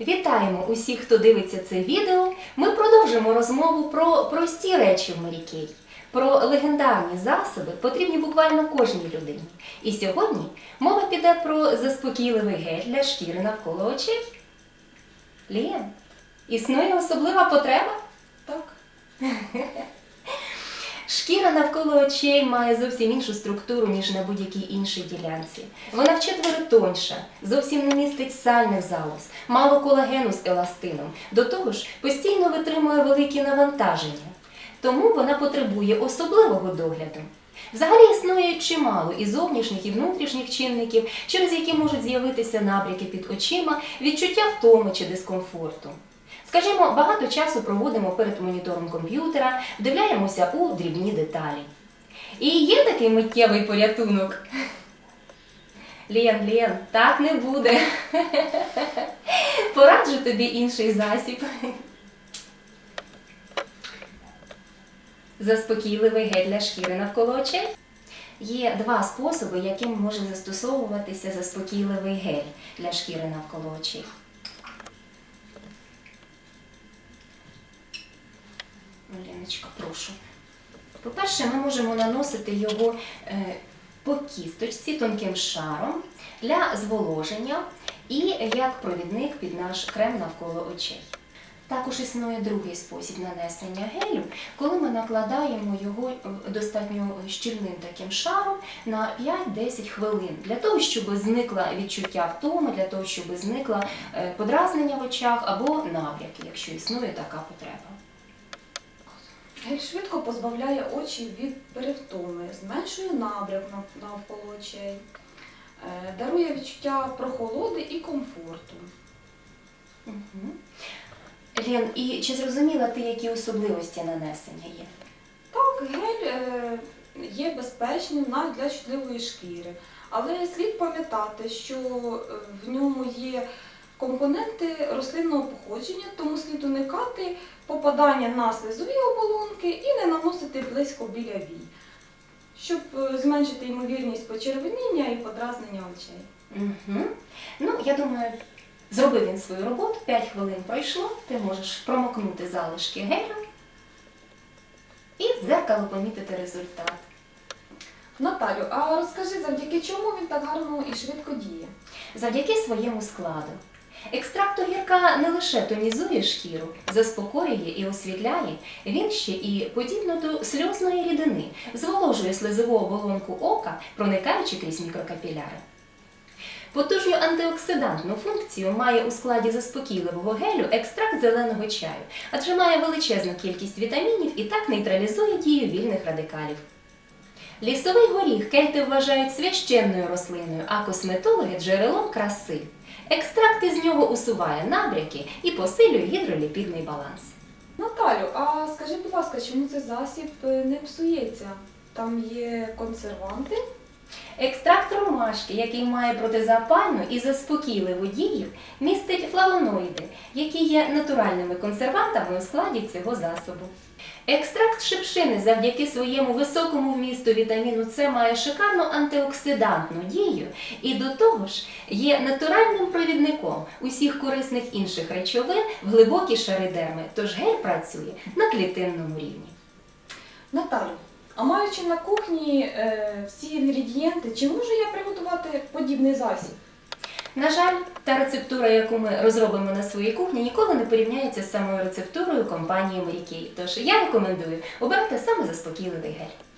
Вітаємо усіх, хто дивиться це відео. Ми продовжимо розмову про прості речі в Марікей, про легендарні засоби, потрібні буквально кожній людині. І сьогодні мова піде про заспокійливий гель для шкіри навколо очей. Лєн, існує особлива потреба? Так. Шкіра навколо очей має зовсім іншу структуру, ніж на будь-якій іншій ділянці. Вона вчетверо тоньша, зовсім не містить сальних залоз, мало колагену з еластином. До того ж, постійно витримує великі навантаження. Тому вона потребує особливого догляду. Взагалі існує чимало і зовнішніх, і внутрішніх чинників, через які можуть з'явитися набряки під очима, відчуття втоми чи дискомфорту. Скажімо, багато часу проводимо перед монітором комп'ютера, вдивляємося у дрібні деталі. І є такий миттєвий порятунок. Лєн, Лєн, так не буде. Пораджу тобі інший засіб. Заспокійливий гель для шкіри навколо очей. Є два способи, яким може застосовуватися заспокійливий гель для шкіри навколо очей. Леночка, прошу. По-перше, ми можемо наносити його е, по кісточці тонким шаром для зволоження і як провідник під наш крем навколо очей. Також існує другий спосіб нанесення гелю, коли ми накладаємо його е, достатньо щільним таким шаром на 5-10 хвилин, для того, щоб зникло відчуття втоми, для того, щоб зникло е, подразнення в очах або набряки, якщо існує така потреба. Швидко позбавляє очі від перевтоми, зменшує набряк навколо очей, е, дарує відчуття прохолоди і комфорту. Угу. Лен, і чи зрозуміла ти, які особливості нанесення є? Так, гель е, є безпечним навіть для чутливої шкіри, але слід пам'ятати, що е, в ньому є компоненти рослинного походження, тому слід уникати попадання на слизові оболонки і не наносити близько біля вій, щоб е, зменшити ймовірність почервоніння і подразнення очей. Угу. Ну, я думаю, зробив він свою роботу, 5 хвилин пройшло, ти можеш промокнути залишки гелю і в дзеркало помітити результат. Наталю, а розкажи, завдяки чому він так гарно і швидко діє? Завдяки своєму складу. Екстракт огірка не лише тонізує шкіру, заспокоює і освітляє, він ще і, подібно до сльозної рідини, зволожує слизову оболонку ока, проникаючи крізь мікрокапіляри. Потужну антиоксидантну функцію має у складі заспокійливого гелю екстракт зеленого чаю, адже має величезну кількість вітамінів і так нейтралізує дію вільних радикалів. Лісовий горіх кельти вважають священною рослиною, а косметологи джерелом краси. Екстракт із нього усуває набряки і посилює гідроліпідний баланс. Наталю, а скажи, будь ласка, чому цей засіб е, не псується? Там є консерванти? Екстракт ромашки, який має протизапальну і заспокійливу дію, містить флавоноїди, які є натуральними консервантами у складі цього засобу. Екстракт шипшини завдяки своєму високому вмісту вітаміну С має шикарну антиоксидантну дію і до того ж є натуральним провідником усіх корисних інших речовин в глибокі шари дерми, тож гель працює на клітинному рівні. Наталю, а маючи на кухні е, всі інгредієнти, чи можу я приготувати подібний засіб? На жаль, та рецептура, яку ми розробимо на своїй кухні, ніколи не порівняється з самою рецептурою компанії Мрікей. Тож я рекомендую обрати саме заспокійливий гель.